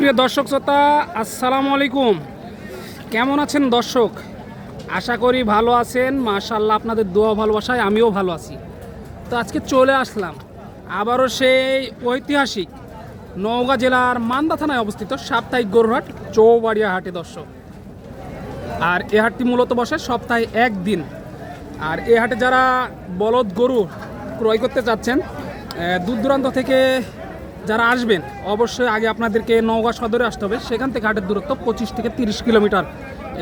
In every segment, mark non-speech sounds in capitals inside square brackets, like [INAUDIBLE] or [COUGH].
সুপ্রিয় দর্শক শ্রোতা, আসসালামু আলাইকুম। কেমন আছেন দর্শক? আশা করি ভালো আছেন। মাশাল্লাহ আপনাদের দোয়া ভালোবাসায় আমিও ভালো আছি। তো আজকে চলে আসলাম আবারও সেই ঐতিহাসিক নওগাঁ জেলার মান্দা থানায় অবস্থিত সাপ্তাহিক গরুহাট চৌবাড়িয়া হাটে দর্শক। আর এ হাটটি মূলত বসে সপ্তাহে একদিন। আর এ হাটে যারা বলদ গরু ক্রয় করতে চাচ্ছেন দূর দূরান্ত থেকে যারা আসবেন, অবশ্যই আগে আপনাদেরকে নওগাঁ সদরে আসতে হবে। সেখান থেকে হাটের দূরত্ব পঁচিশ থেকে তিরিশ কিলোমিটার।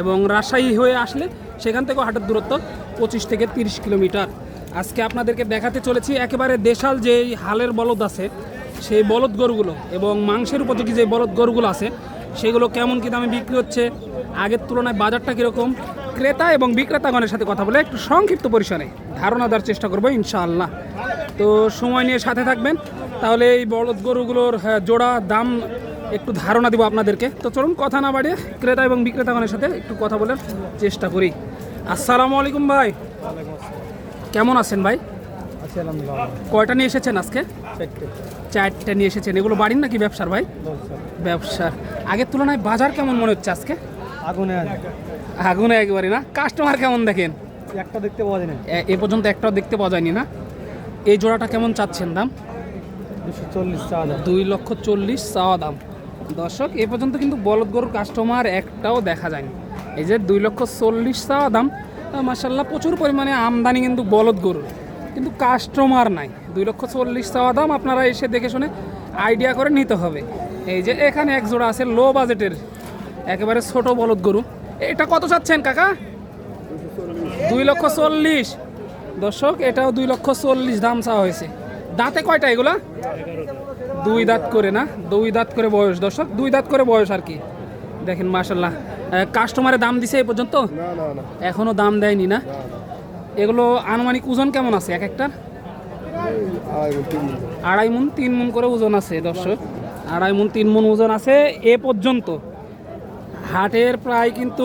এবং রাজশাহী হয়ে আসলে সেখান থেকেও হাটের দূরত্ব পঁচিশ থেকে তিরিশ কিলোমিটার। আজকে আপনাদেরকে দেখাতে চলেছি, একেবারে দেশাল যেই হালের বলদ আছে, সেই বলদ গরুগুলো এবং মাংসের উপযোগী যে বলদ গরুগুলো আছে, সেগুলো কেমন কী দামে বিক্রি হচ্ছে, আগের তুলনায় বাজারটা কীরকম? ক্রেতা এবং বিক্রেতাগণের সাথে কথা বলে একটু সংক্ষিপ্ত পরিসরে ধারণা দেওয়ার চেষ্টা করব ইনশাআল্লাহ। তো সময় নিয়ে সাথে থাকবেন। তাহলে এই বলদ গরুগুলোর হ্যাঁ, জোড়া দাম একটু ধারণা দিব আপনাদেরকে। তো চলুন কথা না বাড়িয়ে ক্রেতা এবং বিক্রেতাগণের সাথে একটু কথা বলার চেষ্টা করি। আসসালামু আলাইকুম ভাই। কেমন আছেন ভাই? কয়টা নিয়ে এসেছেন আজকে? চারটে। নিয়ে এসেছেন। এগুলো বাড়ির নাকি ব্যবসার ভাই? ব্যবসার। আগের তুলনায় বাজার কেমন মনে হচ্ছে আজকে? আগুনে আগুনে একবারে না? কাস্টমার কেমন দেখেন? একটা দেখতে পাওয়া যায় না। এ পর্যন্ত একটাও দেখতে পাওয়া যায়নি না? এই জোড়াটা কেমন চাচ্ছেন দাম দুশো চল্লিশ চা হাজার দুই লক্ষ চল্লিশ চাওয়া দাম। দর্শক, এ পর্যন্ত কিন্তু বলদ গরুর কাস্টমার একটাও দেখা যায়নি। এই যে দুই লক্ষ চল্লিশ চাওয়া দাম মাসাল্লাহ প্রচুর পরিমাণে আমদানি কিন্তু বলদ গরুর। কিন্তু কাস্টমার নাই। দুই লক্ষ চল্লিশ চাওয়া দাম আপনারা এসে দেখে শুনে আইডিয়া করে নিতে হবে। এই যে এখানে এক জোড়া আছে লো বাজেটের একেবারে ছোট বলদ গরু। এটা কত চাচ্ছেন কাকা? দুই লক্ষ চল্লিশ। দর্শক, এটাও দুই লক্ষ চল্লিশ দাম চাওয়া হয়েছে। দাঁতে কয়টা এগুলা? দুই দাঁত করে না? দুই দাঁত করে বয়স দর্শক। দুই দাঁত করে বয়স আর কি। দেখেন মাশাল্লাহ কাস্টমারে দাম দিছে এই পর্যন্ত? না না না। এখনও দাম দেয়নি না? এগুলো আনুমানিক ওজন কেমন আছে? এক একটা আড়াই মন তিন মন করে ওজন আছে দর্শক। আড়াই মন তিন মন ওজন আছে এ পর্যন্ত। হাটের প্রায় কিন্তু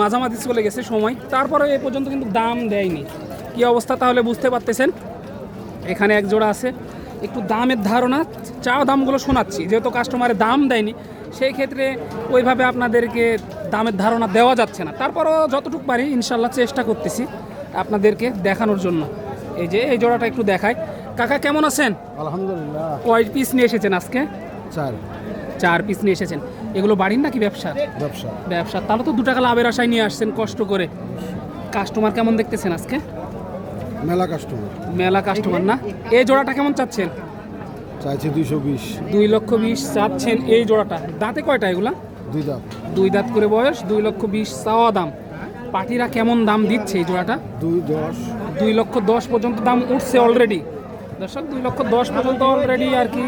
মাঝামাঝি চলে গেছে সময়। তারপরে এ পর্যন্ত কিন্তু দাম দেয়নি। কি অবস্থা তাহলে বুঝতে পারতেছেন? এখানে এক জোড়া আছে। একটু দামের ধারণা চা দামগুলো শোনাচ্ছি। যেহেতু কাস্টমারের দাম দেয়নি সেই ক্ষেত্রে ওইভাবে আপনাদেরকে দামের ধারণা দেওয়া যাচ্ছে না। তারপরও যতটুকু পারি ইনশাল্লাহ চেষ্টা করতেছি আপনাদেরকে দেখানোর জন্য। এই যে এই জোড়াটা একটু দেখায় কাকা কেমন আছেন? আলহামদুলিল্লাহ। কয় পিস নিয়ে এসেছেন আজকে? চার। চার পিস নিয়ে এসেছেন। এগুলো বাড়ির নাকি ব্যবসা ব্যবসা। ব্যবসা। তাহলে তো দু টাকা লাভের আশায় নিয়ে আসছেন কষ্ট করে। কাস্টমার কেমন দেখতেছেন আজকে? মেলা কাস্টমার মেলা কাস্টমার না? এই জোড়াটা কেমন চাচ্ছেন? চাইছে দুইশো বিশ। দুই লক্ষ বিশ চাচ্ছেন এই জোড়াটা। দাঁতে কয়টা এগুলা? দুই দাঁত। দুই দাঁত করে বয়স দুই লক্ষ বিশ চাওয়া দাম। পাটিরা কেমন দাম দিচ্ছে এই জোড়াটা? দুই দশ। দুই লক্ষ দশ পর্যন্ত দাম উঠছে অলরেডি দর্শক দুই লক্ষ দশ পর্যন্ত অলরেডি আর কি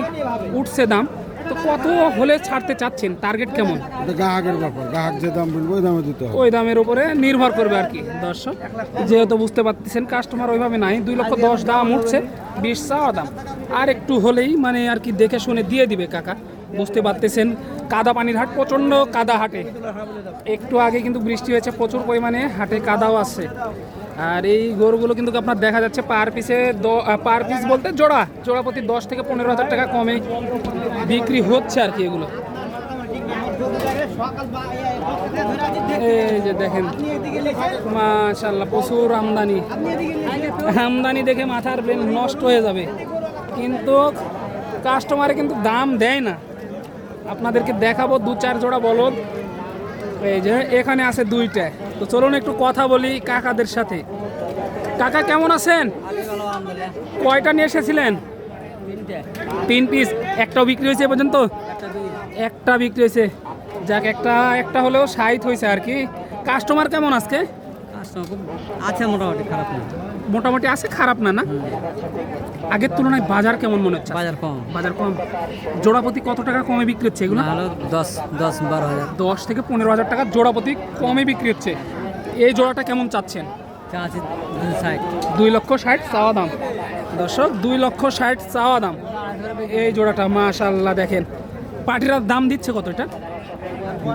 উঠছে দাম। তো কত হলে ছাড়তে চাচ্ছেন? টার্গেট কেমন? গ্রাহকের ব্যাপার। গ্রাহক যে দাম বলব ওই দামে দিতে হবে। ওই দামের উপরে নির্ভর করবে আর কি দর্শক। যেহেতু বুঝতে পারতেছেন কাস্টমার ওইভাবে নাই। দুই লক্ষ দশ দাম উঠছে বিশ চাওয়া দাম। আর একটু হলেই মানে আর কি দেখে শুনে দিয়ে দিবে কাকা। বুঝতে পারতেছেন কাদা পানির হাট প্রচণ্ড কাদা হাটে। একটু আগে কিন্তু বৃষ্টি হয়েছে প্রচুর পরিমাণে হাটে কাদাও আছে। আর এই গরুগুলো কিন্তু আপনার দেখা যাচ্ছে পার পিসে পার পিস বলতে জোড়া। জোড়া প্রতি দশ থেকে পনেরো হাজার টাকা কমে বিক্রি হচ্ছে আর কি এগুলো। এই যে দেখেন মাশাল্লাহ প্রচুর আমদানি। আমদানি দেখে মাথার ব্রেন নষ্ট হয়ে যাবে। কিন্তু কাস্টমারে কিন্তু দাম দেয় না। আপনাদেরকে দেখাবো দু চার জোড়া বলদ। এই যে, এখানে আছে দুইটা। তো চলুন একটু কথা বলি কাকাদের সাথে। কাকা, কেমন আছেন? কয়টা নিয়ে এসেছিলেন? তিন পিস একটাও বিক্রি হয়েছে পর্যন্ত? একটা বিক্রি হয়েছে। যাক, একটা একটা হলেও সাইট হয়েছে আর কি। কাস্টমার কেমন আজকে? আচ্ছা মোটামুটি, খারাপ না। মোটামুটি আছে খারাপ না না? আগের তুলনায় বাজার কেমন মনে হচ্ছে? বাজার কম। বাজার কম। জোড়াপতি কত টাকা কমে বিক্রি হচ্ছে এগুলো? ভালো দশ দশ বারো হাজার। দশ থেকে পনেরো হাজার টাকা জোড়াপতি কমে বিক্রি হচ্ছে। এই জোড়াটা কেমন চাচ্ছেন? দুই লক্ষ ষাট চাওয়া দাম। দর্শক দুই লক্ষ ষাট চাওয়া দাম। এই জোড়াটা মাশাল্লাহ দেখেন। পার্টিরা দাম দিচ্ছে কত এটা?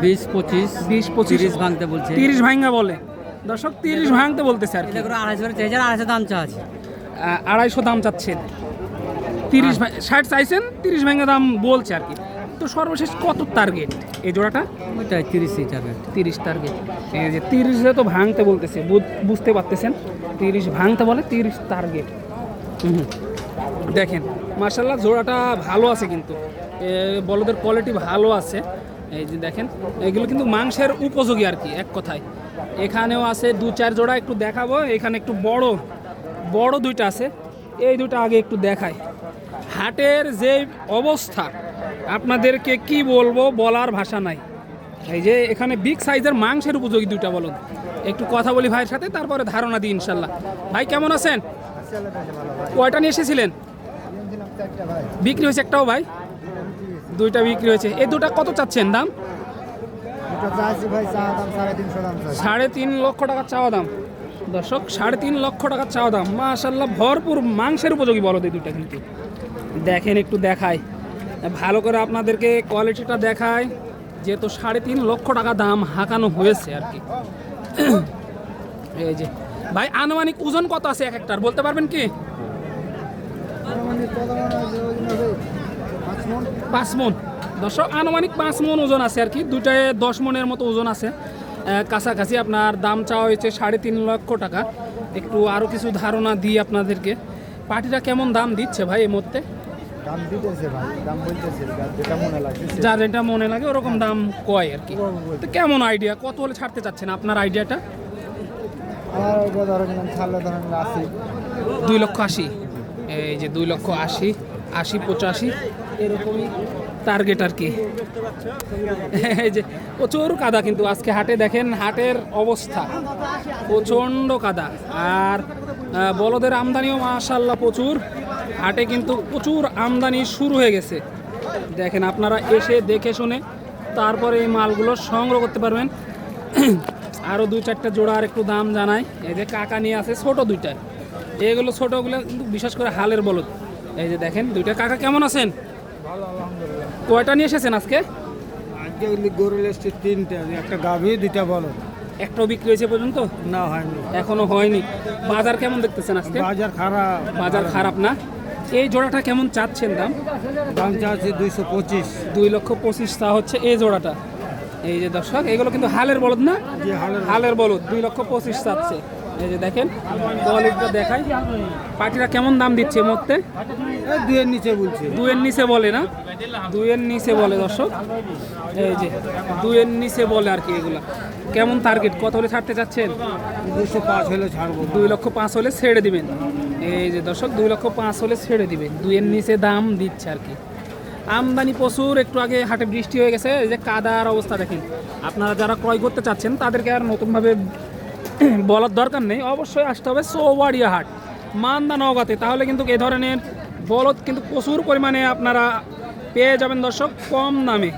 বিশ পঁচিশ বিশ পঁচিশ। ভাঙতে বলছে। তিরিশ ভাঙ্গা বলে। দর্শক তিরিশ ভাঙতে বলতেছে আর আড়াইশো দাম চা আছে আহ, আড়াইশো দাম চাচ্ছেন তিরিশ ষাট চাইছেন তিরিশ ভাঙ্গা দাম বলছে আর কি। তো সর্বশেষ কত টার্গেট এই জোড়াটা? ওইটাই তিরিশ টার্গেট তিরিশ টার্গেট এই যে তিরিশে তো ভাঙতে বলতেছে বুঝ- বুঝতে পারতেছেন? তিরিশ ভাঙতে বলে তিরিশ টার্গেট দেখেন মার্শাল্লাহ জোড়াটা ভালো আছে কিন্তু। বলদের কোয়ালিটি ভালো আছে। এই যে দেখেন এগুলো কিন্তু মাংসের উপযোগী আর কি এক কথায়। এখানেও আছে দু চার জোড়া, একটু দেখাবো। এখানে একটু বড় বড় দুইটা আছে। এই দুটো আগে একটু দেখাই। হাটের যে অবস্থা, আপনাদেরকে কি বলব বলার ভাষা নাই। এই যে এখানে বিগ সাইজের মাংসের উপযোগী দুইটা বলুন। একটু কথা বলি ভাইয়ের সাথে, তারপরে ধারণা দিই ইনশাল্লাহ। ভাই, কেমন আছেন? কয়টা নিয়ে এসেছিলেন? বিক্রি হয়েছে একটাও ভাই? দুইটা বিক্রি হয়েছে। এই দুটা কত চাচ্ছেন দাম? সাড়ে তিন লক্ষ টাকা চাওয়া দাম। দর্শক সাড়ে তিন লক্ষ টাকা চাওয়া দাম। মাশাল্লাহ ভরপুর মাংসের উপযোগী বলো এই দুটা কিন্তু। দেখেন একটু দেখায় ভালো করে আপনাদেরকে কোয়ালিটিটা দেখায় যেহেতু সাড়ে তিন লক্ষ টাকা দাম হাঁকানো হয়েছে আর কি। এই যে ভাই আনুমানিক ওজন কত আছে এক একটার? বলতে পারবেন কি? পাঁচ মন। দর্শক আনুমানিক পাঁচ মন ওজন আছে আর কি। দুটায় দশ মনের মতো ওজন আছে। কাছাকাছি আপনার দাম চাওয়া হয়েছে সাড়ে তিন লক্ষ টাকা। একটু আরও কিছু ধারণা দিই আপনাদেরকে। পার্টিটা কেমন দাম দিচ্ছে ভাই এই মধ্যে দাম দিতেছে ভাই দাম বলতেছে যেটা মনে লাগছে যার যেটা মনে লাগে ওরকম দাম কয় আর কি। তো কেমন আইডিয়া? কত হলে ছাড়তে চাচ্ছেন আপনার আইডিয়াটা? দুই লক্ষ আশি। এই যে দুই লক্ষ আশি আশি পঁচাশি। এরকমই টার্গেট আর কি। এই যে প্রচুর কাদা কিন্তু, আজকে হাটে দেখেন হাটের অবস্থা। প্রচণ্ড কাদা। আর বলদের আমদানিও মাশাল্লাহ প্রচুর। হাটে কিন্তু প্রচুর আমদানি শুরু হয়ে গেছে। দেখেন আপনারা এসে দেখে শুনে তারপরে এই মালগুলো সংগ্রহ করতে পারবেন। [CLEARS THROAT] আরও দুই চারটা জোড়া আর একটু দাম জানাই। এই যে কাকা নিয়ে আছে ছোট দুইটা। এগুলো ছোটগুলো কিন্তু বিশেষ করে হালের বলদ। এই যে দেখেন দুইটা। কাকা কেমন আছেন? কয়টা নিয়ে এসেছেন আজকে? আজকে গরু এসছে তিনটা একটা গাভী দুইটা বলো একটাও বিক্রি হয়েছে পর্যন্ত? না হয়নি। এখনও হয়নি। বাজার কেমন দেখতেছেন আজকে? বাজার খারাপ। বাজার খারাপ না? এই জোড়াটা কেমন চাচ্ছেন দাম? দাম চাচ্ছে দুইশো পঁচিশ। দুই লক্ষ পঁচিশ তা হচ্ছে এই জোড়াটা। এই যে দর্শক এগুলো কিন্তু হালের বলদ না। হালের বলদ দুই লক্ষ পঁচিশ চাচ্ছে। এই যে দেখেন কোয়ালিটিটা দেখাই। পার্টিরা কেমন দাম দিচ্ছে এই দুয়ের নিচে বলছে। দুইয়ের নিচে বলে না? দুইয়ের নিচে বলে দর্শক। এই যে দুইয়ের নিচে বলে আর কি এগুলা। কেমন টার্গেট কত হলে ছাড়তে চাচ্ছেন? দুশো পাঁচ হলে ছাড়বো। দুই লক্ষ পাঁচ হলে ছেড়ে দিবেন। এই যে দর্শক দুই লক্ষ পাঁচ হলে ছেড়ে দিবেন। দুইয়ের নিচে দাম দিচ্ছে আর কি। আমদানি প্রচুর একটু আগে হাটে বৃষ্টি হয়ে গেছে। এই যে কাদার অবস্থা দেখেন। আপনারা যারা ক্রয় করতে চাচ্ছেন তাদেরকে আর নতুনভাবে [CLEARS THROAT] বলার দরকার নেই। অবশ্যই আসতে হবে সোয়ারিয়া হাট, মান্দা নওগাঁতে। তাহলে কিন্তু এ ধরনের বলদ কিন্তু প্রচুর পরিমাণে আপনারা পেয়ে যাবেন দর্শক, কম দামে।